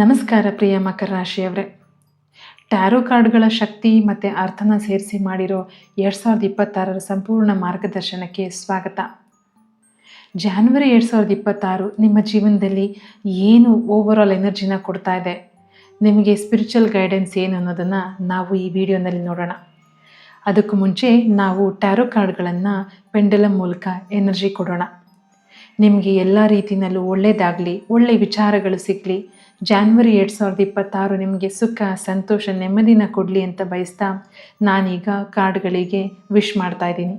ನಮಸ್ಕಾರ ಪ್ರಿಯ ಮಕರ ರಾಶಿಯವರೇ. ಟ್ಯಾರೋ ಕಾರ್ಡ್ಗಳ ಶಕ್ತಿ ಮತ್ತು ಅರ್ಥನ ಸೇರಿಸಿ ಮಾಡಿರೋ ಎರಡು ಸಾವಿರದ ಇಪ್ಪತ್ತಾರರ ಸಂಪೂರ್ಣ ಮಾರ್ಗದರ್ಶನಕ್ಕೆ ಸ್ವಾಗತ. ಜಾನ್ವರಿ ಎರಡು ಸಾವಿರದ ಇಪ್ಪತ್ತಾರು ನಿಮ್ಮ ಜೀವನದಲ್ಲಿ ಏನು ಓವರಾಲ್ ಎನರ್ಜಿನ ಕೊಡ್ತಾ ಇದೆ? ನಿಮಗೆ ಸ್ಪಿರಿಚುವಲ್ ಗೈಡೆನ್ಸ್ ಏನು ಅನ್ನೋದನ್ನು ನಾವು ಈ ವಿಡಿಯೋನಲ್ಲಿ ನೋಡೋಣ. ಅದಕ್ಕೂ ಮುಂಚೆ ನಾವು ಟ್ಯಾರೋ ಕಾರ್ಡ್ಗಳನ್ನು ಪೆಂಡಲಮ್ ಮೂಲಕ ಎನರ್ಜಿ ಕೊಡೋಣ. ನಿಮಗೆ ಎಲ್ಲ ರೀತಿಯಲ್ಲೂ ಒಳ್ಳೆಯದಾಗಲಿ ಒಳ್ಳೆಯ ವಿಚಾರಗಳು ಸಿಗಲಿ. ಜಾನ್ವರಿ ಎರಡು ಸಾವಿರದ ಇಪ್ಪತ್ತಾರು ನಿಮಗೆ ಸುಖ, ಸಂತೋಷ, ನೆಮ್ಮದಿನ ಕೊಡಲಿ ಅಂತ ಬಯಸ್ತಾ ನಾನೀಗ ಕಾರ್ಡ್ಗಳಿಗೆ ವಿಶ್ ಮಾಡ್ತಾ ಇದ್ದೀನಿ.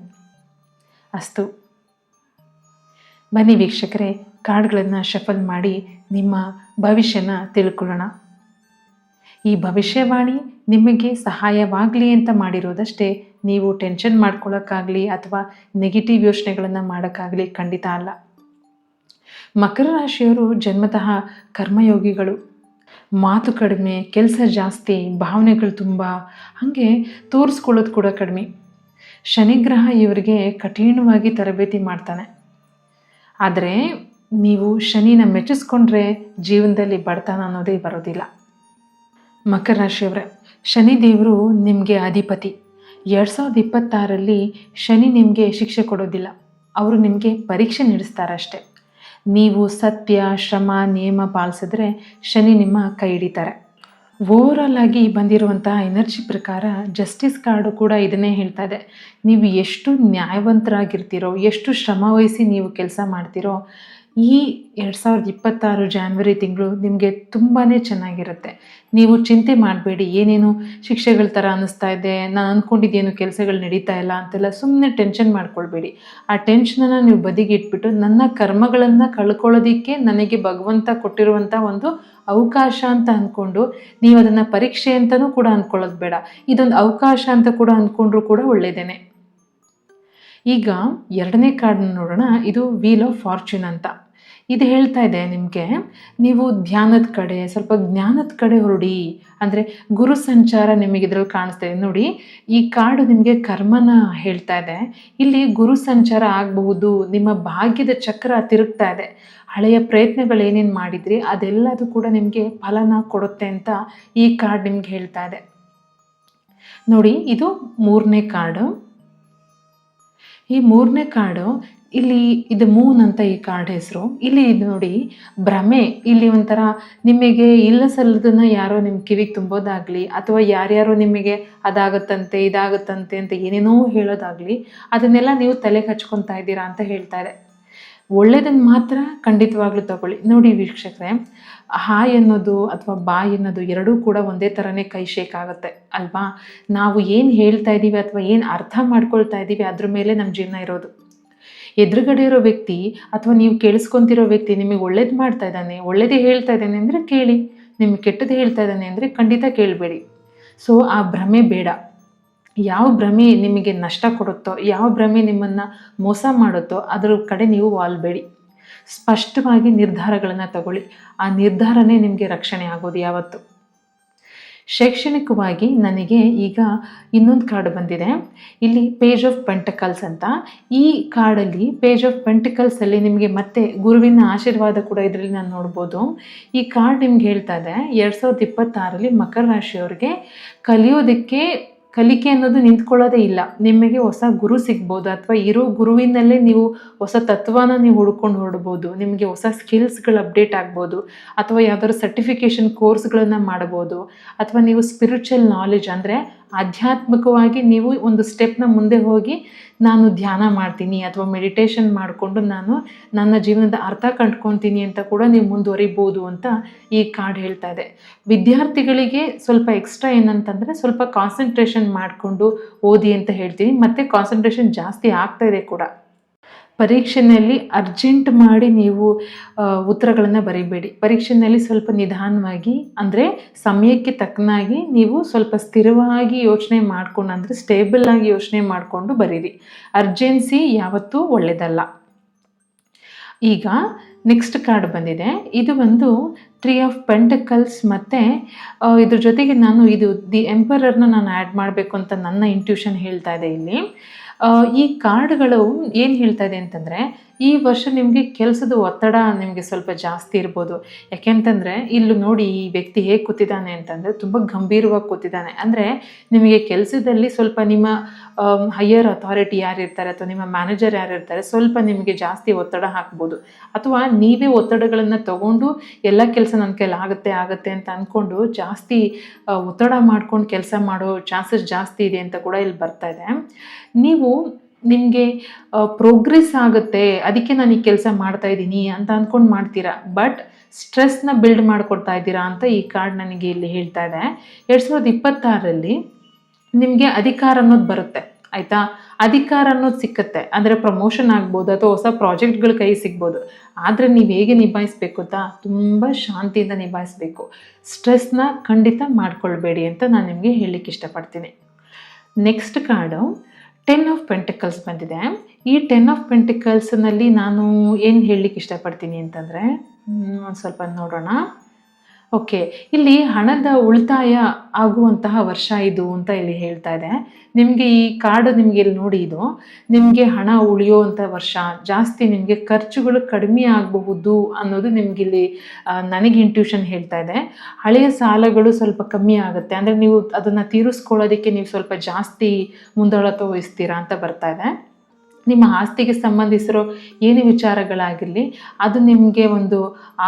ಅಸ್ತು. ಬನ್ನಿ ವೀಕ್ಷಕರೇ, ಕಾರ್ಡ್ಗಳನ್ನು ಶಫಲ್ ಮಾಡಿ ನಿಮ್ಮ ಭವಿಷ್ಯನ ತಿಳ್ಕೊಳ್ಳೋಣ. ಈ ಭವಿಷ್ಯವಾಣಿ ನಿಮಗೆ ಸಹಾಯವಾಗಲಿ ಅಂತ ಮಾಡಿರೋದಷ್ಟೇ ನೀವು ಟೆನ್ಷನ್ ಮಾಡ್ಕೊಳ್ಳೋಕ್ಕಾಗಲಿ ಅಥವಾ ನೆಗೆಟಿವ್ ಯೋಚನೆಗಳನ್ನು ಮಾಡೋಕ್ಕಾಗಲಿ ಖಂಡಿತ ಅಲ್ಲ. ಮಕರ ರಾಶಿಯವರು ಜನ್ಮತಃ ಕರ್ಮಯೋಗಿಗಳು. ಮಾತು ಕಡಿಮೆ, ಕೆಲಸ ಜಾಸ್ತಿ, ಭಾವನೆಗಳು ತುಂಬ, ಹಾಗೆ ತೋರಿಸ್ಕೊಳ್ಳೋದು ಕೂಡ ಕಡಿಮೆ. ಶನಿಗ್ರಹ ಇವರಿಗೆ ಕಠಿಣವಾಗಿ ತರಬೇತಿ ಮಾಡ್ತಾನೆ. ಆದರೆ ನೀವು ಶನಿನ ಮೆಚ್ಚಿಸ್ಕೊಂಡ್ರೆ ಜೀವನದಲ್ಲಿ ಬಡತನ ಅನ್ನೋದೇ ಬರೋದಿಲ್ಲ. ಮಕರ ರಾಶಿಯವರೇ, ಶನಿ ದೇವರು ನಿಮಗೆ ಅಧಿಪತಿ. ಎರಡು ಸಾವಿರದ ಇಪ್ಪತ್ತಾರಲ್ಲಿ ಶನಿ ನಿಮಗೆ ಶಿಕ್ಷೆ ಕೊಡೋದಿಲ್ಲ. ಅವರು ನಿಮಗೆ ಪರೀಕ್ಷೆ ನಡೆಸ್ತಾರಷ್ಟೇ. ನೀವು ಸತ್ಯ, ಶ್ರಮ ನಿಯಮ ಪಾಲಿಸಿದ್ರೆ ಶನಿ ನಿಮ್ಮ ಕೈ ಹಿಡಿತಾರೆ. ಓವರಾಲ್ ಆಗಿ ಬಂದಿರುವಂತಹ ಎನರ್ಜಿ ಪ್ರಕಾರ ಜಸ್ಟಿಸ್ ಕಾರ್ಡು ಕೂಡ ಇದನ್ನೇ ಹೇಳ್ತಾ ಇದೆ. ನೀವು ಎಷ್ಟು ನ್ಯಾಯವಂತರಾಗಿರ್ತೀರೋ, ಎಷ್ಟು ಶ್ರಮ ವಹಿಸಿ ನೀವು ಕೆಲಸ ಮಾಡ್ತೀರೋ ಈ ಎರಡು ಸಾವಿರದ ಇಪ್ಪತ್ತಾರು ಜಾನ್ವರಿ ತಿಂಗಳು ನಿಮಗೆ ತುಂಬಾ ಚೆನ್ನಾಗಿರುತ್ತೆ. ನೀವು ಚಿಂತೆ ಮಾಡಬೇಡಿ, ಏನೇನು ಶಿಕ್ಷೆಗಳ ಥರ ಅನ್ನಿಸ್ತಾ ಇದೆ, ನಾನು ಅಂದ್ಕೊಂಡಿದ್ದೇನು ಕೆಲಸಗಳು ನಡೀತಾ ಇಲ್ಲ ಅಂತೆಲ್ಲ ಸುಮ್ಮನೆ ಟೆನ್ಷನ್ ಮಾಡ್ಕೊಳ್ಬೇಡಿ. ಆ ಟೆನ್ಷನನ್ನು ನೀವು ಬದಿಗೆ ಇಟ್ಬಿಟ್ಟು ನನ್ನ ಕರ್ಮಗಳನ್ನು ಕಳ್ಕೊಳ್ಳೋದಕ್ಕೆ ನನಗೆ ಭಗವಂತ ಕೊಟ್ಟಿರುವಂಥ ಒಂದು ಅವಕಾಶ ಅಂತ ಅಂದ್ಕೊಂಡು ನೀವು ಅದನ್ನು ಪರೀಕ್ಷೆ ಅಂತಲೂ ಕೂಡ ಅಂದ್ಕೊಳ್ಳೋದು ಬೇಡ. ಇದೊಂದು ಅವಕಾಶ ಅಂತ ಕೂಡ ಅಂದ್ಕೊಂಡ್ರೂ ಕೂಡ ಒಳ್ಳೆಯದೇನೆ ಈಗ ಎರಡನೇ ಕಾರ್ಡ್ನ ನೋಡೋಣ. ಇದು ವೀಲ್ ಆಫ್ ಫಾರ್ಚೂನ್ ಅಂತ. ಇದು ಹೇಳ್ತಾ ಇದೆ ನಿಮಗೆ, ನೀವು ಧ್ಯಾನದ ಕಡೆ, ಸ್ವಲ್ಪ ಜ್ಞಾನದ ಕಡೆ ಹೊರಡಿ. ಅಂದರೆ ಗುರು ಸಂಚಾರ ನಿಮಗೆ ಇದರಲ್ಲಿ ಕಾಣಿಸ್ತಾ ಇದೆ. ನೋಡಿ, ಈ ಕಾರ್ಡ್ ನಿಮಗೆ ಕರ್ಮನ ಹೇಳ್ತಾ ಇದೆ. ಇಲ್ಲಿ ಗುರು ಸಂಚಾರ ಆಗಬಹುದು, ನಿಮ್ಮ ಭಾಗ್ಯದ ಚಕ್ರ ತಿರುಗ್ತಾ ಇದೆ. ಹಳೆಯ ಪ್ರಯತ್ನಗಳು ಏನೇನು ಮಾಡಿದ್ರಿ, ಅದೆಲ್ಲದು ಕೂಡ ನಿಮಗೆ ಫಲನ ಕೊಡುತ್ತೆ ಅಂತ ಈ ಕಾರ್ಡ್ ನಿಮ್ಗೆ ಹೇಳ್ತಾ ಇದೆ. ನೋಡಿ, ಇದು ಮೂರನೇ ಕಾರ್ಡು ಈ ಮೂರನೇ ಕಾರ್ಡು ಇಲ್ಲಿ ಇದು ಮೂನ್ ಅಂತ ಈ ಕಾರ್ಡ್ ಹೆಸರು. ಇಲ್ಲಿ ನೋಡಿ ಭ್ರಮೆ. ಇಲ್ಲಿ ಒಂಥರ ನಿಮಗೆ ಇಲ್ಲ ಸಲ್ಲದನ್ನ ಯಾರೋ ನಿಮ್ಮ ಕಿವಿಗೆ ತುಂಬೋದಾಗಲಿ, ಅಥವಾ ಯಾರ್ಯಾರೋ ನಿಮಗೆ ಅದಾಗುತ್ತಂತೆ, ಇದಾಗುತ್ತಂತೆ ಅಂತ ಏನೇನೋ ಹೇಳೋದಾಗಲಿ, ಅದನ್ನೆಲ್ಲ ನೀವು ತಲೆಗೆ ಹಚ್ಕೊತಾ ಇದ್ದೀರಾ ಅಂತ ಹೇಳ್ತಾರೆ. ಒಳ್ಳೆಯದನ್ನು ಮಾತ್ರ ಖಂಡಿತವಾಗ್ಲೂ ತಗೊಳ್ಳಿ. ನೋಡಿ ವೀಕ್ಷಕರೇ ಹಾಯ್ ಅನ್ನೋದು ಅಥವಾ ಬಾಯ್ ಅನ್ನೋದು ಎರಡೂ ಕೂಡ ಒಂದೇ ಥರನೇ ಕೈ ಶೇಕ್ ಆಗುತ್ತೆ, ಅಲ್ವಾ? ನಾವು ಏನು ಹೇಳ್ತಾ ಇದ್ದೀವಿ ಅಥವಾ ಏನು ಅರ್ಥ ಮಾಡ್ಕೊಳ್ತಾ ಇದ್ದೀವಿ ಅದ್ರ ಮೇಲೆ ನಮ್ಮ ಜೀವನ ಇರೋದು. ಎದುರುಗಡೆ ಇರೋ ವ್ಯಕ್ತಿ ಅಥವಾ ನೀವು ಕೇಳಿಸ್ಕೊತಿರೋ ವ್ಯಕ್ತಿ ನಿಮಗೆ ಒಳ್ಳೇದು ಮಾಡ್ತಾ ಇದ್ದಾನೆ, ಒಳ್ಳೇದೇ ಹೇಳ್ತಾ ಇದ್ದಾನೆ ಅಂದರೆ ಕೇಳಿ, ನಿಮಗೆ ಕೆಟ್ಟದ್ದು ಹೇಳ್ತಾ ಇದ್ದಾನೆ ಅಂದರೆ ಖಂಡಿತ ಕೇಳಬೇಡಿ. ಸೊ ಆ ಭ್ರಮೆ ಬೇಡ. ಯಾವ ಭ್ರಮೆ ನಿಮಗೆ ನಷ್ಟ ಕೊಡುತ್ತೋ, ಯಾವ ಭ್ರಮೆ ನಿಮ್ಮನ್ನು ಮೋಸ ಮಾಡುತ್ತೋ ಅದರ ಕಡೆ ನೀವು ವಾಲ್ಬೇಡಿ. ಸ್ಪಷ್ಟವಾಗಿ ನಿರ್ಧಾರಗಳನ್ನು ತಗೊಳ್ಳಿ. ಆ ನಿರ್ಧಾರನೇ ನಿಮಗೆ ರಕ್ಷಣೆ ಆಗೋದು ಯಾವತ್ತು. ಶೈಕ್ಷಣಿಕವಾಗಿ ನನಗೆ ಈಗ ಇನ್ನೊಂದು ಕಾರ್ಡ್ ಬಂದಿದೆ. ಇಲ್ಲಿ ಪೇಜ್ ಆಫ್ ಪೆಂಟಕಲ್ಸ್ ಅಂತ. ಈ ಕಾರ್ಡಲ್ಲಿ ಪೇಜ್ ಆಫ್ ಪೆಂಟಕಲ್ಸಲ್ಲಿ ನಿಮಗೆ ಮತ್ತೆ ಗುರುವಿನ ಆಶೀರ್ವಾದ ಕೂಡ ಇದರಲ್ಲಿ ನಾನು ನೋಡ್ಬೋದು. ಈ ಕಾರ್ಡ್ ನಿಮ್ಗೆ ಹೇಳ್ತಾ ಇದೆ, ಎರಡು ಸಾವಿರದ ಇಪ್ಪತ್ತಾರಲ್ಲಿ ಮಕರ ರಾಶಿಯವ್ರಿಗೆ ಕಲಿಯೋದಕ್ಕೆ ಕಲಿಕೆ ಅನ್ನೋದು ನಿಂತ್ಕೊಳ್ಳೋದೇ ಇಲ್ಲ. ನಿಮಗೆ ಹೊಸ ಗುರು ಸಿಗ್ಬೋದು ಅಥವಾ ಇರೋ ಗುರುವಿನಲ್ಲೇ ನೀವು ಹೊಸ ತತ್ವನ ನೀವು ಹುಡ್ಕೊಂಡು ಹೊರಡ್ಬೋದು. ನಿಮಗೆ ಹೊಸ ಸ್ಕಿಲ್ಸ್ಗಳು ಅಪ್ಡೇಟ್ ಆಗ್ಬೋದು. ಅಥವಾ ಯಾವ್ದಾದ್ರು ಸರ್ಟಿಫಿಕೇಷನ್ ಕೋರ್ಸ್ಗಳನ್ನು ಮಾಡ್ಬೋದು. ಅಥವಾ ನೀವು ಸ್ಪಿರಿಚುವಲ್ ನಾಲೆಜ್ ಅಂದರೆ ಆಧ್ಯಾತ್ಮಿಕವಾಗಿ ನೀವು ಒಂದು ಸ್ಟೆಪ್ನ ಮುಂದೆ ಹೋಗಿ ನಾನು ಧ್ಯಾನ ಮಾಡ್ತೀನಿ ಅಥವಾ ಮೆಡಿಟೇಷನ್ ಮಾಡಿಕೊಂಡು ನಾನು ನನ್ನ ಜೀವನದ ಅರ್ಥ ಕಂಡ್ಕೊತೀನಿ ಅಂತ ಕೂಡ ನೀವು ಮುಂದುವರಿಬೋದು ಅಂತ ಈ ಕಾರ್ಡ್ ಹೇಳ್ತಾ ಇದೆ. ವಿದ್ಯಾರ್ಥಿಗಳಿಗೆ ಸ್ವಲ್ಪ ಎಕ್ಸ್ಟ್ರಾ ಏನಂತಂದರೆ ಸ್ವಲ್ಪ ಕಾನ್ಸಂಟ್ರೇಷನ್ ಮಾಡಿಕೊಂಡು ಓದಿ ಅಂತ ಹೇಳ್ತೀನಿ. ಮತ್ತು ಕಾನ್ಸಂಟ್ರೇಷನ್ ಜಾಸ್ತಿ ಆಗ್ತಾ ಇದೆ ಕೂಡ. ಪರೀಕ್ಷೆಯಲ್ಲಿ ಅರ್ಜೆಂಟ್ ಮಾಡಿ ನೀವು ಉತ್ತರಗಳನ್ನು ಬರೀಬೇಡಿ. ಪರೀಕ್ಷೆಯಲ್ಲಿ ಸ್ವಲ್ಪ ನಿಧಾನವಾಗಿ, ಅಂದರೆ ಸಮಯಕ್ಕೆ ತಕ್ಕನಾಗಿ ನೀವು ಸ್ವಲ್ಪ ಸ್ಥಿರವಾಗಿ ಯೋಚನೆ ಮಾಡಿಕೊಂಡು, ಅಂದರೆ ಸ್ಟೇಬಲ್ ಆಗಿ ಯೋಚನೆ ಮಾಡಿಕೊಂಡು ಬರೀರಿ. ಅರ್ಜೆನ್ಸಿ ಯಾವತ್ತೂ ಒಳ್ಳೆಯದಲ್ಲ ಈಗ ನೆಕ್ಸ್ಟ್ ಕಾರ್ಡ್ ಬಂದಿದೆ. ಇದು ಒಂದು ತ್ರೀ ಆಫ್ ಪೆಂಟಕಲ್ಸ್ ಮತ್ತು ಇದ್ರ ಜೊತೆಗೆ ನಾನು ಇದು ದಿ ಎಂಪರರ್ನ ನಾನು ಆ್ಯಡ್ ಮಾಡಬೇಕು ಅಂತ ನನ್ನ ಇಂಟ್ಯೂಷನ್ ಹೇಳ್ತಾ ಇದೆ ಇಲ್ಲಿ. ಈ ಕಾರ್ಡ್ಗಳು ಏನು ಹೇಳ್ತಾ ಇದೆ ಅಂತಂದರೆ ಈ ವರ್ಷ ನಿಮಗೆ ಕೆಲಸದ ಒತ್ತಡ ನಿಮಗೆ ಸ್ವಲ್ಪ ಜಾಸ್ತಿ ಇರ್ಬೋದು. ಯಾಕೆಂತಂದರೆ, ಇಲ್ಲಿ ನೋಡಿ ಈ ವ್ಯಕ್ತಿ ಹೇಗೆ ಕೂತಿದ್ದಾನೆ ಅಂತಂದರೆ ತುಂಬ ಗಂಭೀರವಾಗಿ ಕೂತಿದ್ದಾನೆ. ಅಂದರೆ ನಿಮಗೆ ಕೆಲಸದಲ್ಲಿ ಸ್ವಲ್ಪ ನಿಮ್ಮ ಹೈಯರ್ ಅಥಾರಿಟಿ ಯಾರಿರ್ತಾರೆ ಅಥವಾ ನಿಮ್ಮ ಮ್ಯಾನೇಜರ್ ಯಾರಿರ್ತಾರೆ ಸ್ವಲ್ಪ ನಿಮಗೆ ಜಾಸ್ತಿ ಒತ್ತಡ ಹಾಕ್ಬೋದು. ಅಥವಾ ನೀವೇ ಒತ್ತಡಗಳನ್ನು ತಗೊಂಡು ಎಲ್ಲ ಕೆಲಸ ನನ್ನ ಕೈಲಿ ಆಗುತ್ತೆ ಆಗುತ್ತೆ ಅಂತ ಅಂದ್ಕೊಂಡು ಜಾಸ್ತಿ ಒತ್ತಡ ಮಾಡ್ಕೊಂಡು ಕೆಲಸ ಮಾಡೋ ಚಾನ್ಸಸ್ ಜಾಸ್ತಿ ಇದೆ ಅಂತ ಕೂಡ ಇಲ್ಲಿ ಬರ್ತಾ ಇದೆ. ನೀವು ನಿಮಗೆ ಪ್ರೋಗ್ರೆಸ್ ಆಗುತ್ತೆ, ಅದಕ್ಕೆ ನಾನು ಈ ಕೆಲಸ ಮಾಡ್ತಾ ಇದ್ದೀನಿ ಅಂತ ಅಂದ್ಕೊಂಡು ಮಾಡ್ತೀರಾ? ಬಟ್ ಸ್ಟ್ರೆಸ್ನ ಬಿಲ್ಡ್ ಮಾಡಿಕೊಡ್ತಾ ಇದ್ದೀರಾ ಅಂತ ಈ ಕಾರ್ಡ್ ನನಗೆ ಇಲ್ಲಿ ಹೇಳ್ತಾ ಇದೆ. ಎರಡು ಸಾವಿರದ ಇಪ್ಪತ್ತಾರಲ್ಲಿ ನಿಮಗೆ ಅಧಿಕಾರ ಅನ್ನೋದು ಬರುತ್ತೆ, ಆಯಿತಾ? ಅಧಿಕಾರ ಅನ್ನೋದು ಸಿಕ್ಕತ್ತೆ, ಅಂದರೆ ಪ್ರಮೋಷನ್ ಆಗ್ಬೋದು ಅಥವಾ ಹೊಸ ಪ್ರಾಜೆಕ್ಟ್ಗಳ ಕೈ ಸಿಗ್ಬೋದು. ಆದರೆ ನೀವು ಹೇಗೆ ನಿಭಾಯಿಸ್ಬೇಕು ಅಂತ ತುಂಬ ಶಾಂತಿಯಿಂದ ನಿಭಾಯಿಸ್ಬೇಕು. ಸ್ಟ್ರೆಸ್ನ ಖಂಡಿತ ಮಾಡ್ಕೊಳ್ಬೇಡಿ ಅಂತ ನಾನು ನಿಮಗೆ ಹೇಳಲಿಕ್ಕೆ ಇಷ್ಟಪಡ್ತೀನಿ. Next card ten of pentacles ಬಂದಿದೆ. ಈ ಟೆನ್ ಆಫ್ ಪೆಂಟಿಕಲ್ಸ್ನಲ್ಲಿ ನಾನು ಏನು ಹೇಳಲಿಕ್ಕೆ ಇಷ್ಟಪಡ್ತೀನಿ ಅಂತಂದರೆ ಒಂದು ಸ್ವಲ್ಪ ನೋಡೋಣ. ಓಕೆ, ಇಲ್ಲಿ ಹಣದ ಉಳಿತಾಯ ಆಗುವಂತಹ ವರ್ಷ ಇದು ಅಂತ ಇಲ್ಲಿ ಹೇಳ್ತಾ ಇದೆ. ನಿಮಗೆ ಈ ಕಾರ್ಡ್ ನಿಮಗೆ ಇಲ್ಲಿ ನೋಡಿ ಇದು. ನಿಮಗೆ ಹಣ ಉಳಿಯುವಂಥ ವರ್ಷ, ಜಾಸ್ತಿ ನಿಮಗೆ ಖರ್ಚುಗಳು ಕಡಿಮೆ ಆಗಬಹುದು ಅನ್ನೋದು ನಿಮ್ಗೆ ಇಲ್ಲಿ ನನಗೆ ಇಂಟ್ಯೂಷನ್ ಹೇಳ್ತಾ ಇದೆ. ಹಳೆಯ ಸಾಲಗಳು ಸ್ವಲ್ಪ ಕಮ್ಮಿ ಆಗುತ್ತೆ. ಅಂದರೆ ನೀವು ಅದನ್ನು ತೀರಿಸ್ಕೊಳ್ಳೋದಕ್ಕೆ ನೀವು ಸ್ವಲ್ಪ ಜಾಸ್ತಿ ಮುಂದಾಳತ್ವ ವಹಿಸ್ತೀರಾ ಅಂತ ಬರ್ತಾ ಇದೆ. ನಿಮ್ಮ ಆಸ್ತಿಗೆ ಸಂಬಂಧಿಸಿರೋ ಏನೇ ವಿಚಾರಗಳಾಗಿರಲಿ, ಅದು ನಿಮಗೆ ಒಂದು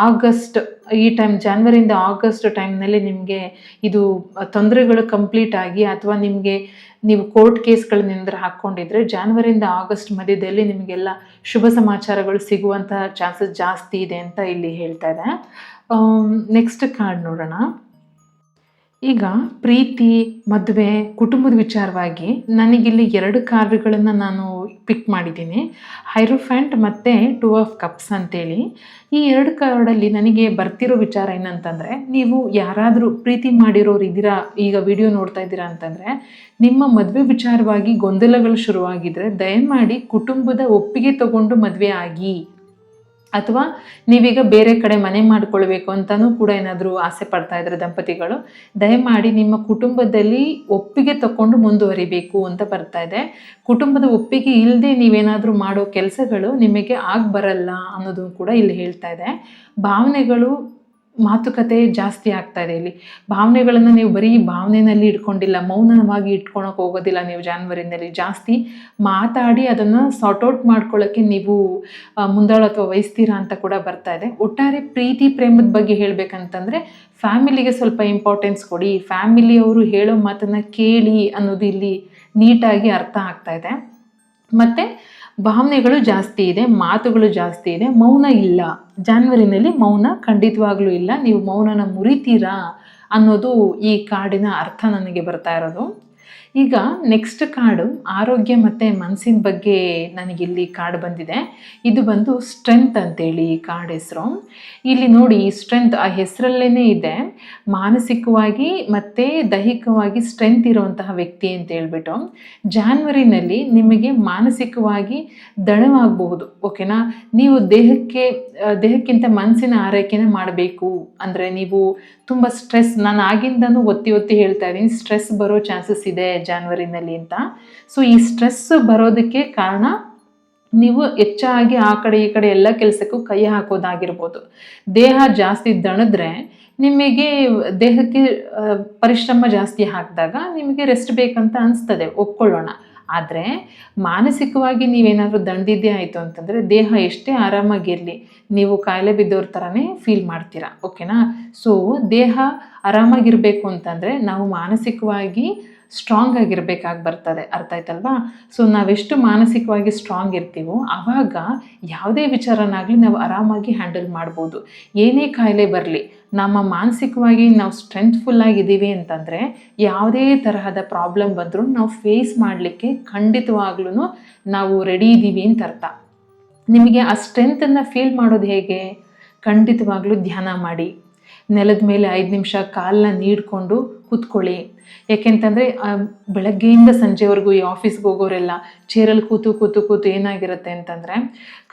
ಆಗಸ್ಟ್, ಈ ಟೈಮ್ ಜಾನ್ವರಿಯಿಂದ ಆಗಸ್ಟ್ ಟೈಮ್ನಲ್ಲಿ ನಿಮಗೆ ಇದು ತೊಂದರೆಗಳು ಕಂಪ್ಲೀಟ್ ಆಗಿ ಅಥವಾ ನಿಮಗೆ ನೀವು ಕೋರ್ಟ್ ಕೇಸ್ಗಳನ್ನೇನಾದ್ರೂ ಹಾಕ್ಕೊಂಡಿದ್ರೆ ಜಾನ್ವರಿಯಿಂದ ಆಗಸ್ಟ್ ಮಧ್ಯದಲ್ಲಿ ನಿಮಗೆಲ್ಲ ಶುಭ ಸಮಾಚಾರಗಳು ಸಿಗುವಂತಹ ಚಾನ್ಸಸ್ ಜಾಸ್ತಿ ಇದೆ ಅಂತ ಇಲ್ಲಿ ಹೇಳ್ತಾ ಇದೆ. ನೆಕ್ಸ್ಟ್ ಕಾರ್ಡ್ ನೋಡೋಣ. ಈಗ ಪ್ರೀತಿ, ಮದುವೆ, ಕುಟುಂಬದ ವಿಚಾರವಾಗಿ ನನಗಿಲ್ಲಿ ಎರಡು ಕಾರ್ಯಗಳನ್ನು ನಾನು ಪಿಕ್ ಮಾಡಿದ್ದೀನಿ. ಹೈರೋಫ್ಯಾಂಟ್ ಮತ್ತು ಟೂ ಆಫ್ ಕಪ್ಸ್ ಅಂತೇಳಿ. ಈ ಎರಡು ಕಾರ್ಡಲ್ಲಿ ನನಗೆ ಬರ್ತಿರೋ ವಿಚಾರ ಏನಂತಂದರೆ, ನೀವು ಯಾರಾದರೂ ಪ್ರೀತಿ ಮಾಡಿರೋರು ಇದ್ದೀರಾ, ಈಗ ವಿಡಿಯೋ ನೋಡ್ತಾ ಇದ್ದೀರಾ ಅಂತಂದರೆ, ನಿಮ್ಮ ಮದುವೆ ವಿಚಾರವಾಗಿ ಗೊಂದಲಗಳು ಶುರುವಾಗಿದ್ದರೆ ದಯಮಾಡಿ ಕುಟುಂಬದ ಒಪ್ಪಿಗೆ ತಗೊಂಡು ಮದುವೆ ಆಗಿ. ಅಥವಾ ನೀವೀಗ ಬೇರೆ ಕಡೆ ಮನೆ ಮಾಡ್ಕೊಳ್ಬೇಕು ಅಂತಲೂ ಕೂಡ ಏನಾದರೂ ಆಸೆ ಪಡ್ತಾ ಇದ್ರೆ ದಂಪತಿಗಳು, ದಯಮಾಡಿ ನಿಮ್ಮ ಕುಟುಂಬದಲ್ಲಿ ಒಪ್ಪಿಗೆ ತಕೊಂಡು ಮುಂದುವರಿಬೇಕು ಅಂತ ಬರ್ತಾ ಇದೆ. ಕುಟುಂಬದ ಒಪ್ಪಿಗೆ ಇಲ್ಲದೆ ನೀವೇನಾದರೂ ಮಾಡೋ ಕೆಲಸಗಳು ನಿಮಗೆ ಆಗ ಬರಲ್ಲ ಅನ್ನೋದು ಕೂಡ ಇಲ್ಲಿ ಹೇಳ್ತಾ ಇದೆ. ಭಾವನೆಗಳು ಮಾತುಕತೆ ಜಾಸ್ತಿ ಆಗ್ತಾ ಇದೆ ಇಲ್ಲಿ. ಭಾವನೆಗಳನ್ನು ನೀವು ಬರೀ ಭಾವನೆಯಲ್ಲಿ ಇಟ್ಕೊಂಡಿಲ್ಲ, ಮೌನವಾಗಿ ಇಟ್ಕೊಳಕ್ಕೆ ಹೋಗೋದಿಲ್ಲ ನೀವು ಜಾನ್ವರಿನಲ್ಲಿ. ಜಾಸ್ತಿ ಮಾತಾಡಿ ಅದನ್ನು ಸಾರ್ಟ್ ಔಟ್ ಮಾಡ್ಕೊಳ್ಳೋಕ್ಕೆ ನೀವು ಮುಂದಾಳು ಮುಂದಾಳತ್ವ ವಹಿಸ್ತೀರಾ ಅಂತ ಕೂಡ ಬರ್ತಾ ಇದೆ. ಒಟ್ಟಾರೆ ಪ್ರೀತಿ ಪ್ರೇಮದ ಬಗ್ಗೆ ಹೇಳಬೇಕಂತಂದರೆ ಫ್ಯಾಮಿಲಿಗೆ ಸ್ವಲ್ಪ ಇಂಪಾರ್ಟೆನ್ಸ್ ಕೊಡಿ. ಫ್ಯಾಮಿಲಿಯವರು ಹೇಳೋ ಮಾತನ್ನು ಕೇಳಿ ಅನ್ನೋದು ಇಲ್ಲಿ ನೀಟಾಗಿ ಅರ್ಥ ಆಗ್ತಾ ಇದೆ. ಮತ್ತು ಭಾವನೆಗಳು ಜಾಸ್ತಿ ಇದೆ, ಮಾತುಗಳು ಜಾಸ್ತಿ ಇದೆ, ಮೌನ ಇಲ್ಲ. ಜಾನ್ವರಿನಲ್ಲಿ ಮೌನ ಖಂಡಿತವಾಗ್ಲೂ ಇಲ್ಲ. ನೀವು ಮೌನನ ಮುರಿತೀರಾ ಅನ್ನೋದು ಈ ಕಾರ್ಡಿನ ಅರ್ಥ ನನಗೆ ಬರ್ತಾ ಇರೋದು. ಈಗ ನೆಕ್ಸ್ಟ್ ಕಾರ್ಡು ಆರೋಗ್ಯ ಮತ್ತು ಮನಸ್ಸಿನ ಬಗ್ಗೆ ನನಗಿಲ್ಲಿ ಕಾರ್ಡ್ ಬಂದಿದೆ. ಇದು ಬಂದು ಸ್ಟ್ರೆಂತ್ ಅಂತೇಳಿ ಕಾರ್ಡ್ ಹೆಸರು. ಇಲ್ಲಿ ನೋಡಿ ಈ ಸ್ಟ್ರೆಂತ್ ಆ ಹೆಸರಲ್ಲೇ ಇದೆ. ಮಾನಸಿಕವಾಗಿ ಮತ್ತು ದೈಹಿಕವಾಗಿ ಸ್ಟ್ರೆಂತ್ ಇರುವಂತಹ ವ್ಯಕ್ತಿ ಅಂತ ಹೇಳ್ಬಿಟ್ಟು, ಜಾನ್ವರಿನಲ್ಲಿ ನಿಮಗೆ ಮಾನಸಿಕವಾಗಿ ದಣವಾಗಬಹುದು ಓಕೆನಾ ನೀವು ದೇಹಕ್ಕೆ ದೇಹಕ್ಕಿಂತ ಮನಸ್ಸಿನ ಆರೈಕೆನ ಮಾಡಬೇಕು. ಅಂದರೆ ನೀವು ತುಂಬ ಸ್ಟ್ರೆಸ್ ನಾನು ಆಗಿಂದನೂ ಒತ್ತಿ ಒತ್ತಿ ಹೇಳ್ತಾ ಇದ್ದೀನಿ ಸ್ಟ್ರೆಸ್ ಬರೋ ಚಾನ್ಸಸ್ ಇದೆ. ಜಾನ್ವರಿನಲ್ಲಿ ಅಂತ. ಸೊ ಈ ಸ್ಟ್ರೆಸ್ ಬರೋದಕ್ಕೆ ಕಾರಣ ನೀವು ಹೆಚ್ಚಾಗಿ ಆ ಕಡೆ ಈ ಕಡೆ ಎಲ್ಲ ಕೆಲಸಕ್ಕೂ ಕೈ ಹಾಕೋದಾಗಿರ್ಬೋದು. ದೇಹ ಜಾಸ್ತಿ ದಣಿದ್ರೆ ನಿಮಗೆ ದೇಹಕ್ಕೆ ಪರಿಶ್ರಮ ಜಾಸ್ತಿ ಹಾಕಿದಾಗ ನಿಮಗೆ ರೆಸ್ಟ್ ಬೇಕಂತ ಅನಿಸ್ತದೆ, ಒಪ್ಕೊಳ್ಳೋಣ. ಆದರೆ ಮಾನಸಿಕವಾಗಿ ನೀವೇನಾದರೂ ದಂಡಿದ್ದೇ ಆಯಿತು ಅಂತಂದರೆ ದೇಹ ಎಷ್ಟೇ ಆರಾಮಾಗಿರಲಿ, ನೀವು ಕಾಯಿಲೆ ಬಿದ್ದವ್ರ ಥರನೇ ಫೀಲ್ ಮಾಡ್ತೀರಾ ಓಕೆನಾ ಸೊ ದೇಹ ಆರಾಮಾಗಿರಬೇಕು ಅಂತಂದರೆ ನಾವು ಮಾನಸಿಕವಾಗಿ ಸ್ಟ್ರಾಂಗ್ ಆಗಿರಬೇಕಾಗಿ ಬರ್ತದೆ. ಅರ್ಥ ಆಯ್ತಲ್ವಾ? ಸೊ ನಾವೆಷ್ಟು ಮಾನಸಿಕವಾಗಿ ಸ್ಟ್ರಾಂಗ್ ಇರ್ತೀವೋ, ಆವಾಗ ಯಾವುದೇ ವಿಚಾರನಾಗಲಿ ನಾವು ಆರಾಮಾಗಿ ಹ್ಯಾಂಡಲ್ ಮಾಡ್ಬೋದು. ಏನೇ ಕಾಯಿಲೆ ಬರಲಿ, ನಮ್ಮ ಮಾನಸಿಕವಾಗಿ ನಾವು ಸ್ಟ್ರೆಂತ್ಫುಲ್ ಆಗಿದ್ದೀವಿ ಅಂತಂದರೆ, ಯಾವುದೇ ತರಹದ ಪ್ರಾಬ್ಲಮ್ ಬಂದರೂ ನಾವು ಫೇಸ್ ಮಾಡಲಿಕ್ಕೆ ಖಂಡಿತವಾಗ್ಲೂ ನಾವು ರೆಡಿ ಇದ್ದೀವಿ ಅಂತ ಅರ್ಥ. ನಿಮಗೆ ಆ ಸ್ಟ್ರೆಂತನ್ನು ಫೀಲ್ ಮಾಡೋದು ಹೇಗೆ? ಖಂಡಿತವಾಗ್ಲೂ ಧ್ಯಾನ ಮಾಡಿ. ನೆಲದ ಮೇಲೆ ಐದು ನಿಮಿಷ ಕಾಲನ್ನ ನೀಡಿಕೊಂಡು ಕೂತ್ಕೊಳ್ಳಿ. ಯಾಕೆಂತಂದರೆ ಬೆಳಗ್ಗೆಯಿಂದ ಸಂಜೆವರೆಗೂ ಈ ಆಫೀಸ್ಗೆ ಹೋಗೋರೆಲ್ಲ ಚೇರಲ್ಲಿ ಕೂತು ಕೂತು ಕೂತು ಏನಾಗಿರುತ್ತೆ ಅಂತಂದರೆ,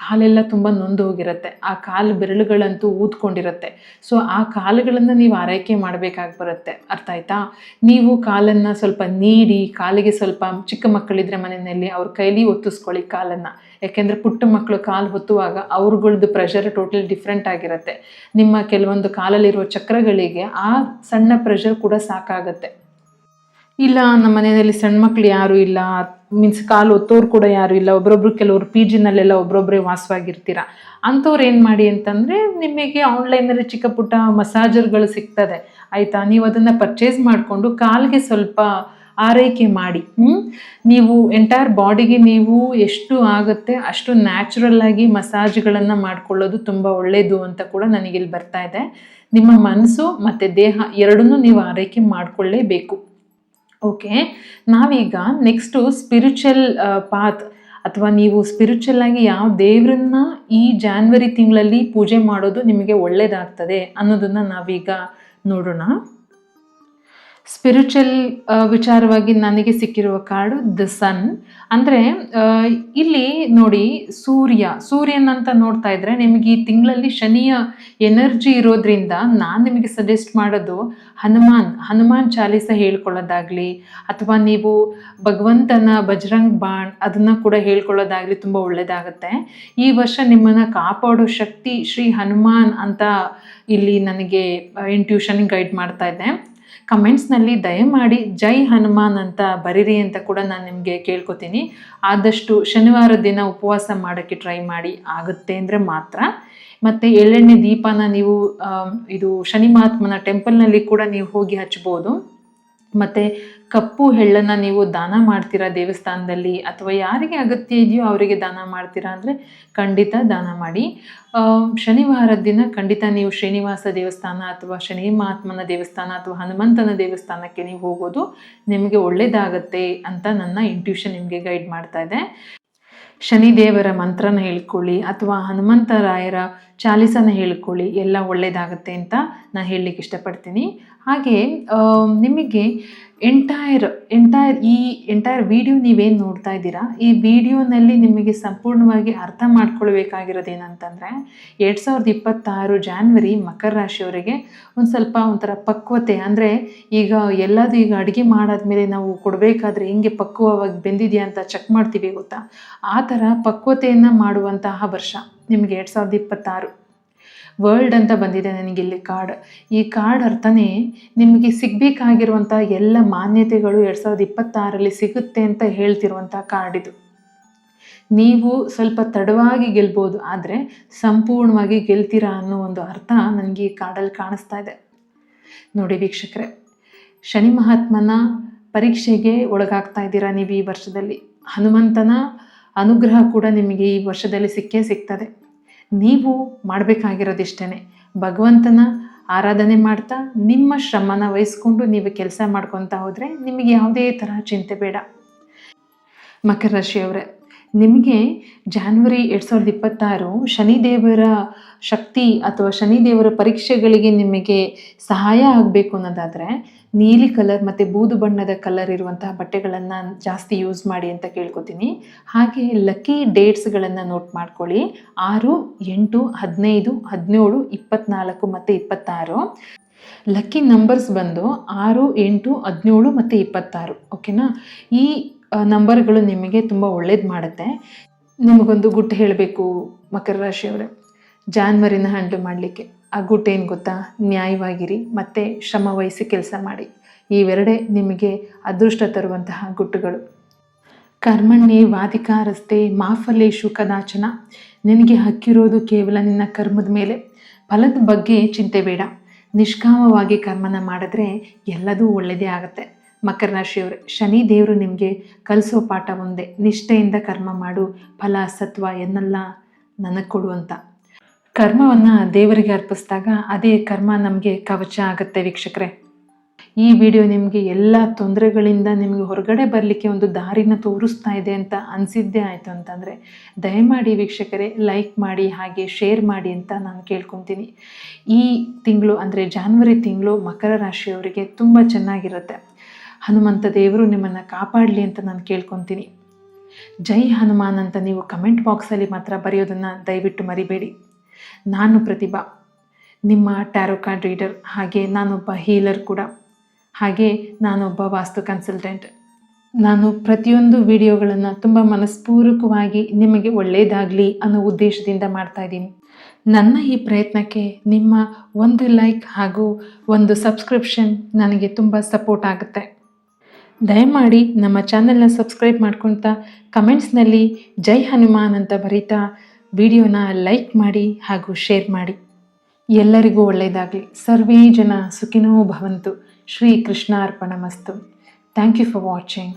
ಕಾಲೆಲ್ಲ ತುಂಬ ನೊಂದು ಹೋಗಿರುತ್ತೆ. ಆ ಕಾಲು ಬೆರಳುಗಳಂತೂ ಊದ್ಕೊಂಡಿರುತ್ತೆ. ಸೊ ಆ ಕಾಲುಗಳನ್ನು ನೀವು ಆರೈಕೆ ಮಾಡಬೇಕಾಗಿ ಬರುತ್ತೆ. ಅರ್ಥ ಆಯ್ತಾ? ನೀವು ಕಾಲನ್ನು ಸ್ವಲ್ಪ ನೀಡಿ, ಕಾಲಿಗೆ ಸ್ವಲ್ಪ ಚಿಕ್ಕ ಮಕ್ಕಳಿದ್ರೆ ಮನೆಯಲ್ಲಿ ಅವ್ರ ಕೈಲಿ ಒತ್ತಿಸ್ಕೊಳ್ಳಿ ಕಾಲನ್ನು. ಯಾಕೆಂದರೆ ಪುಟ್ಟ ಮಕ್ಕಳು ಕಾಲು ಹೊತ್ತುವಾಗ ಅವ್ರಗಳದ್ದು ಪ್ರೆಷರ್ ಟೋಟಲ್ ಡಿಫ್ರೆಂಟ್ ಆಗಿರುತ್ತೆ. ನಿಮ್ಮ ಕೆಲವೊಂದು ಕಾಲಲ್ಲಿರುವ ಚಕ್ರಗಳಿಗೆ ಆ ಸಣ್ಣ ಪ್ರೆಷರ್ ಕೂಡ ಸಾಕಾಗತ್ತೆ. ಇಲ್ಲ, ನಮ್ಮ ಮನೆಯಲ್ಲಿ ಸಣ್ಣ ಮಕ್ಳು ಯಾರು ಇಲ್ಲ. ಮೀನ್ಸ್ ಕಾಲು ಒತ್ತೋರು ಕೂಡ ಯಾರು ಇಲ್ಲ. ಒಬ್ಬೊಬ್ರು ಕೆಲವರು ಪಿ ಜಿನಲ್ಲೆಲ್ಲ ಒಬ್ಬರೊಬ್ಬರೇ ವಾಸವಾಗಿರ್ತೀರ? ಅಂಥವ್ರು ಏನು ಮಾಡಿ ಅಂತಂದರೆ ನಿಮಗೆ ಆನ್ಲೈನಲ್ಲಿ ಚಿಕ್ಕ ಪುಟ್ಟ ಮಸಾಜರ್ಗಳು ಸಿಗ್ತದೆ. ಆಯಿತಾ? ನೀವು ಅದನ್ನು ಪರ್ಚೇಸ್ ಮಾಡಿಕೊಂಡು ಕಾಲಿಗೆ ಸ್ವಲ್ಪ ಆರೈಕೆ ಮಾಡಿ? ನೀವು ಎಂಟೈರ್ ಬಾಡಿಗೆ ನೀವು ಎಷ್ಟು ಆಗುತ್ತೆ ಅಷ್ಟು ನ್ಯಾಚುರಲ್ ಆಗಿ ಮಸಾಜ್ಗಳನ್ನು ಮಾಡ್ಕೊಳ್ಳೋದು ತುಂಬ ಒಳ್ಳೆಯದು ಅಂತ ಕೂಡ ನನಗಿಲ್ಲಿ ಬರ್ತಾ ಇದೆ. ನಿಮ್ಮ ಮನಸ್ಸು ಮತ್ತು ದೇಹ ಎರಡನ್ನೂ ನೀವು ಆರೈಕೆ ಮಾಡಿಕೊಳ್ಳೇಬೇಕು. ಓಕೆ ನಾವೀಗ ನೆಕ್ಸ್ಟು ಸ್ಪಿರಿಚುವಲ್ ಪಾತ್ ಅಥವಾ ನೀವು ಸ್ಪಿರಿಚುವಲ್ ಆಗಿ ಯಾವ ದೇವರನ್ನ ಈ ಜಾನ್ವರಿ ತಿಂಗಳಲ್ಲಿ ಪೂಜೆ ಮಾಡೋದು ನಿಮಗೆ ಒಳ್ಳೆಯದಾಗ್ತದೆ ಅನ್ನೋದನ್ನು ನಾವೀಗ ನೋಡೋಣ. ಸ್ಪಿರಿಚುವಲ್ ವಿಚಾರವಾಗಿ ನನಗೆ ಸಿಕ್ಕಿರುವ ಕಾರ್ಡು ದ ಸನ್. ಅಂದರೆ ಇಲ್ಲಿ ನೋಡಿ ಸೂರ್ಯ. ಸೂರ್ಯನ್ ಅಂತ ನೋಡ್ತಾ ಇದ್ರೆ ನಿಮಗೆ ಈ ತಿಂಗಳಲ್ಲಿ ಶನಿಯ ಎನರ್ಜಿ ಇರೋದ್ರಿಂದ ನಾನು ನಿಮಗೆ ಸಜೆಸ್ಟ್ ಮಾಡೋದು ಹನುಮಾನ್. ಹನುಮಾನ್ ಚಾಲೀಸ ಹೇಳ್ಕೊಳ್ಳೋದಾಗಲಿ, ಅಥವಾ ನೀವು ಭಗವಂತನ ಬಜರಂಗ್ ಬಾಣ್ ಅದನ್ನು ಕೂಡ ಹೇಳ್ಕೊಳ್ಳೋದಾಗಲಿ ತುಂಬ ಒಳ್ಳೆಯದಾಗುತ್ತೆ ಈ ವರ್ಷ ನಿಮ್ಮನ್ನು ಕಾಪಾಡೋ ಶಕ್ತಿ ಶ್ರೀ ಹನುಮಾನ್ ಅಂತ ಇಲ್ಲಿ ನನಗೆ ಇಂಟ್ಯೂಷನ್ ಗೈಡ್ ಮಾಡ್ತಾ ಇದೆ ಕಮೆಂಟ್ಸ್ನಲ್ಲಿ ದಯಮಾಡಿ ಜೈ ಹನುಮಾನ್ ಅಂತ ಬರೀರಿ ಅಂತ ಕೂಡ ನಾನು ನಿಮಗೆ ಕೇಳ್ಕೊತೀನಿ. ಆದಷ್ಟು ಶನಿವಾರ ದಿನ ಉಪವಾಸ ಮಾಡೋಕ್ಕೆ ಟ್ರೈ ಮಾಡಿ ಆಗುತ್ತೆ ಅಂದರೆ ಮಾತ್ರ. ಮತ್ತು ಎಳ್ಳೆಣ್ಣೆ ದೀಪನ ನೀವು ಇದು ಶನಿ ಮಹಾತ್ಮನ ಟೆಂಪಲ್ನಲ್ಲಿ ಕೂಡ ನೀವು ಹೋಗಿ ಹಚ್ಬೋದು. ಮತ್ತು ಕಪ್ಪು ಎಳ್ಳನ್ನು ನೀವು ದಾನ ಮಾಡ್ತೀರಾ ದೇವಸ್ಥಾನದಲ್ಲಿ ಅಥವಾ ಯಾರಿಗೆ ಅಗತ್ಯ ಇದೆಯೋ ಅವರಿಗೆ ದಾನ ಮಾಡ್ತೀರಾ ಅಂದರೆ ಖಂಡಿತ ದಾನ ಮಾಡಿ. ಶನಿವಾರದ ದಿನ ಖಂಡಿತ ನೀವು ಶ್ರೀನಿವಾಸ ದೇವಸ್ಥಾನ ಅಥವಾ ಶನಿ ಮಹಾತ್ಮನ ದೇವಸ್ಥಾನ ಅಥವಾ ಹನುಮಂತನ ದೇವಸ್ಥಾನಕ್ಕೆ ನೀವು ಹೋಗೋದು ನಿಮಗೆ ಒಳ್ಳೆಯದಾಗತ್ತೆ ಅಂತ ನನ್ನ ಇಂಟ್ಯೂಷನ್ ನಿಮಗೆ ಗೈಡ್ ಮಾಡ್ತಾ ಇದೆ. ಶನಿದೇವರ ಮಂತ್ರನ ಹೇಳ್ಕೊಳ್ಳಿ ಅಥವಾ ಹನುಮಂತರಾಯರ ಚಾಲಿಸನ ಹೇಳ್ಕೊಳ್ಳಿ, ಎಲ್ಲ ಒಳ್ಳೆಯದಾಗುತ್ತೆ ಅಂತ ನಾನು ಹೇಳಲಿಕ್ಕೆ ಇಷ್ಟಪಡ್ತೀನಿ. ಹಾಗೆ ನಿಮಗೆ ಎಂಟೈರ್ ಎಂಟೈರ್ ಈ ಎಂಟೈರ್ ವಿಡಿಯೋ ನೀವೇನು ನೋಡ್ತಾ ಇದ್ದೀರಾ? ಈ ವಿಡಿಯೋನಲ್ಲಿ ನಿಮಗೆ ಸಂಪೂರ್ಣವಾಗಿ ಅರ್ಥ ಮಾಡ್ಕೊಳ್ಬೇಕಾಗಿರೋದು ಏನಂತಂದರೆ ಎರಡು ಸಾವಿರದ ಇಪ್ಪತ್ತಾರು ಜಾನ್ವರಿ ಮಕರ ರಾಶಿಯವರಿಗೆ ಒಂದು ಸ್ವಲ್ಪ ಒಂಥರ ಪಕ್ವತೆ, ಅಂದರೆ ಈಗ ಎಲ್ಲದು ಈಗ ಅಡುಗೆ ಮಾಡಾದ್ಮೇಲೆ ನಾವು ಕೊಡಬೇಕಾದ್ರೆ ಹೆಂಗೆ ಪಕ್ವವಾಗಿ ಬೆಂದಿದೆಯಾ ಅಂತ ಚೆಕ್ ಮಾಡ್ತೀವಿ ಗೊತ್ತಾ? ಆ ಥರ ಪಕ್ವತೆಯನ್ನು ಮಾಡುವಂತಹ ವರ್ಷ. ನಿಮಗೆ ಎರಡು ಸಾವಿರದ ಇಪ್ಪತ್ತಾರು. ವರ್ಲ್ಡ್ ಅಂತ ಬಂದಿದೆ ನನಗೆ ಇಲ್ಲಿ ಕಾರ್ಡ್ ಈ ಕಾರ್ಡ್ ಅರ್ಥನೇ ನಿಮಗೆ ಸಿಗಬೇಕಾಗಿರುವಂಥ ಎಲ್ಲ ಮಾನ್ಯತೆಗಳು ಎರಡು ಸಾವಿರದ ಇಪ್ಪತ್ತಾರಲ್ಲಿ ಸಿಗುತ್ತೆ ಅಂತ ಹೇಳ್ತಿರುವಂಥ ಕಾರ್ಡ್ ಇದು. ನೀವು ಸ್ವಲ್ಪ ತಡವಾಗಿ ಗೆಲ್ಬೋದು, ಆದರೆ ಸಂಪೂರ್ಣವಾಗಿ ಗೆಲ್ತೀರಾ ಅನ್ನೋ ಒಂದು ಅರ್ಥ ನನಗೆ ಈ ಕಾರ್ಡಲ್ಲಿ ಕಾಣಿಸ್ತಾ ಇದೆ. ನೋಡಿ ವೀಕ್ಷಕರೇ, ಶನಿ ಮಹಾತ್ಮನ ಪರೀಕ್ಷೆಗೆ ಒಳಗಾಗ್ತಾ ಇದ್ದೀರಾ ನೀವು ಈ ವರ್ಷದಲ್ಲಿ? ಹನುಮಂತನ ಅನುಗ್ರಹ ಕೂಡ ನಿಮಗೆ ಈ ವರ್ಷದಲ್ಲಿ ಸಿಕ್ಕೇ ಸಿಗ್ತದೆ. ನೀವು ಮಾಡಬೇಕಾಗಿರೋದಿಷ್ಟೇ ಭಗವಂತನ ಆರಾಧನೆ ಮಾಡ್ತಾ ನಿಮ್ಮ ಶ್ರಮನ ವಹಿಸ್ಕೊಂಡು ನೀವು ಕೆಲಸ ಮಾಡ್ಕೊತಾ ಹೋದರೆ ನಿಮಗೆ ಯಾವುದೇ ಥರ ಚಿಂತೆ ಬೇಡ. ಮಕರ ರಾಶಿಯವರೇ ನಿಮಗೆ ಜಾನ್ವರಿ ಎರಡು ಸಾವಿರದ ಇಪ್ಪತ್ತಾರು ಶನಿದೇವರ ಶಕ್ತಿ ಅಥವಾ ಶನಿದೇವರ ಪರೀಕ್ಷೆಗಳಿಗೆ ನಿಮಗೆ ಸಹಾಯ ಆಗಬೇಕು ಅನ್ನೋದಾದರೆ ನೀಲಿ ಕಲರ್ ಮತ್ತು ಬೂದು ಬಣ್ಣದ ಕಲರ್ ಇರುವಂತಹ ಬಟ್ಟೆಗಳನ್ನು ಜಾಸ್ತಿ ಯೂಸ್ ಮಾಡಿ ಅಂತ ಕೇಳ್ಕೊತೀನಿ. ಹಾಗೆ ಲಕ್ಕಿ ಡೇಟ್ಸ್ಗಳನ್ನು ನೋಟ್ ಮಾಡ್ಕೊಳ್ಳಿ. ಆರು, ಎಂಟು, ಹದಿನೈದು, ಹದಿನೇಳು, ಇಪ್ಪತ್ನಾಲ್ಕು ಮತ್ತು ಇಪ್ಪತ್ತಾರು. ಲಕ್ಕಿ ನಂಬರ್ಸ್ ಬಂದು ಆರು, ಎಂಟು, ಹದಿನೇಳು ಮತ್ತು ಇಪ್ಪತ್ತಾರು. ಓಕೆನಾ ಈ ನಂಬರ್ಗಳು ನಿಮಗೆ ತುಂಬ ಒಳ್ಳೇದು ಮಾಡುತ್ತೆ. ನಿಮಗೊಂದು ಗುಟ್ಟು ಹೇಳಬೇಕು ಮಕರ ರಾಶಿಯವರೇ. ಜಾನ್ವರಿನ ಹ್ಯಾಂಡಲ್ ಮಾಡಲಿಕ್ಕೆ. ಆ ಗುಟ್ಟು ಏನು ಗೊತ್ತಾ? ನ್ಯಾಯವಾಗಿರಿ, ಮತ್ತು ಶ್ರಮ ಕೆಲಸ ಮಾಡಿ. ಇವೆರಡೇ ನಿಮಗೆ ಅದೃಷ್ಟ ತರುವಂತಹ ಗುಟ್ಟುಗಳು. ಕರ್ಮಣ್ಣೆ ವಾದಿಕಾರಸ್ತೆ ಮಾಫಲೇಶು ಕದಾಚನ. ನಿನಗೆ ಹಕ್ಕಿರೋದು ಕೇವಲ ನಿನ್ನ ಕರ್ಮದ ಮೇಲೆ. ಫಲದ ಬಗ್ಗೆ ಚಿಂತೆ ಬೇಡ. ನಿಷ್ಕಾಮವಾಗಿ ಕರ್ಮನ ಮಾಡಿದ್ರೆ ಎಲ್ಲದೂ ಒಳ್ಳೆಯದೇ ಆಗುತ್ತೆ. ಮಕರ ರಾಶಿಯವರು ಶನಿ ದೇವರು ನಿಮಗೆ ಕಲಿಸೋ ಪಾಠ ಒಂದೇ, ನಿಷ್ಠೆಯಿಂದ ಕರ್ಮ ಮಾಡು, ಫಲ, ಸತ್ವ ಎನ್ನೆಲ್ಲ ನನಗೆ ಕೊಡು ಅಂತ. ಕರ್ಮವನ್ನು ದೇವರಿಗೆ ಅರ್ಪಿಸಿದಾಗ ಅದೇ ಕರ್ಮ ನಮಗೆ ಕವಚ ಆಗುತ್ತೆ ವೀಕ್ಷಕರೇ. ಈ ವಿಡಿಯೋ ನಿಮಗೆ ಎಲ್ಲ ತೊಂದರೆಗಳಿಂದ ನಿಮಗೆ ಹೊರಗಡೆ ಬರಲಿಕ್ಕೆ ಒಂದು ದಾರಿನ ತೋರಿಸ್ತಾ ಇದೆ ಅಂತ ಅನಿಸಿದ್ದೇ ಆಯಿತು ಅಂತಂದರೆ, ದಯಮಾಡಿ ವೀಕ್ಷಕರೇ ಲೈಕ್ ಮಾಡಿ, ಹಾಗೆ ಶೇರ್ ಮಾಡಿ ಅಂತ ನಾನು ಕೇಳ್ಕೊತೀನಿ. ಈ ತಿಂಗಳು ಅಂದರೆ ಜಾನ್ವರಿ ತಿಂಗಳು ಮಕರ ರಾಶಿಯವರಿಗೆ ತುಂಬ ಚೆನ್ನಾಗಿರುತ್ತೆ. ಹನುಮಂತ ದೇವರು ನಿಮ್ಮನ್ನು ಕಾಪಾಡಲಿ ಅಂತ ನಾನು ಕೇಳ್ಕೊತೀನಿ. ಜೈ ಹನುಮಾನ್ ಅಂತ ನೀವು ಕಮೆಂಟ್ ಬಾಕ್ಸಲ್ಲಿ ಮಾತ್ರ ಬರೆಯೋದನ್ನು ದಯವಿಟ್ಟು ಮರಿಬೇಡಿ. ನಾನು ಪ್ರತಿಭಾ, ನಿಮ್ಮ ಟ್ಯಾರೋ ಕಾರ್ಡ್ ರೀಡರ್, ಹಾಗೆ ನಾನೊಬ್ಬ ಹೀಲರ್ ಕೂಡ. ಹಾಗೆ ನಾನೊಬ್ಬ ವಾಸ್ತು ಕನ್ಸಲ್ಟೆಂಟ್. ನಾನು ಪ್ರತಿಯೊಂದು ವಿಡಿಯೋಗಳನ್ನು ತುಂಬ ಮನಸ್ಪೂರ್ವಕವಾಗಿ ನಿಮಗೆ ಒಳ್ಳೆಯದಾಗಲಿ ಅನ್ನೋ ಉದ್ದೇಶದಿಂದ ಮಾಡ್ತಾ ಇದ್ದೀನಿ. ನನ್ನ ಈ ಪ್ರಯತ್ನಕ್ಕೆ ನಿಮ್ಮ ಒಂದು ಲೈಕ್ ಹಾಗೂ ಒಂದು ಸಬ್ಸ್ಕ್ರಿಪ್ಷನ್ ನನಗೆ ತುಂಬ ಸಪೋರ್ಟ್ ಆಗುತ್ತೆ. ದಯಮಾಡಿ ನಮ್ಮ ಚಾನೆಲ್ನ ಸಬ್ಸ್ಕ್ರೈಬ್ ಮಾಡ್ಕೊಳ್ತಾ ಕಮೆಂಟ್ಸ್ನಲ್ಲಿ ಜೈ ಹನುಮಾನ್ ಅಂತ ಬರೀತಾ ವಿಡಿಯೋನ ಲೈಕ್ ಮಾಡಿ ಹಾಗೂ ಶೇರ್ ಮಾಡಿ. ಎಲ್ಲರಿಗೂ ಒಳ್ಳೆಯದಾಗಲಿ. ಸರ್ವೇ ಜನ ಸುಖಿನೋ ಭವಂತು. ಶ್ರೀ ಕೃಷ್ಣಾರ್ಪಣಮಸ್ತು ಥ್ಯಾಂಕ್ ಯು ಫಾರ್ ವಾಚಿಂಗ್.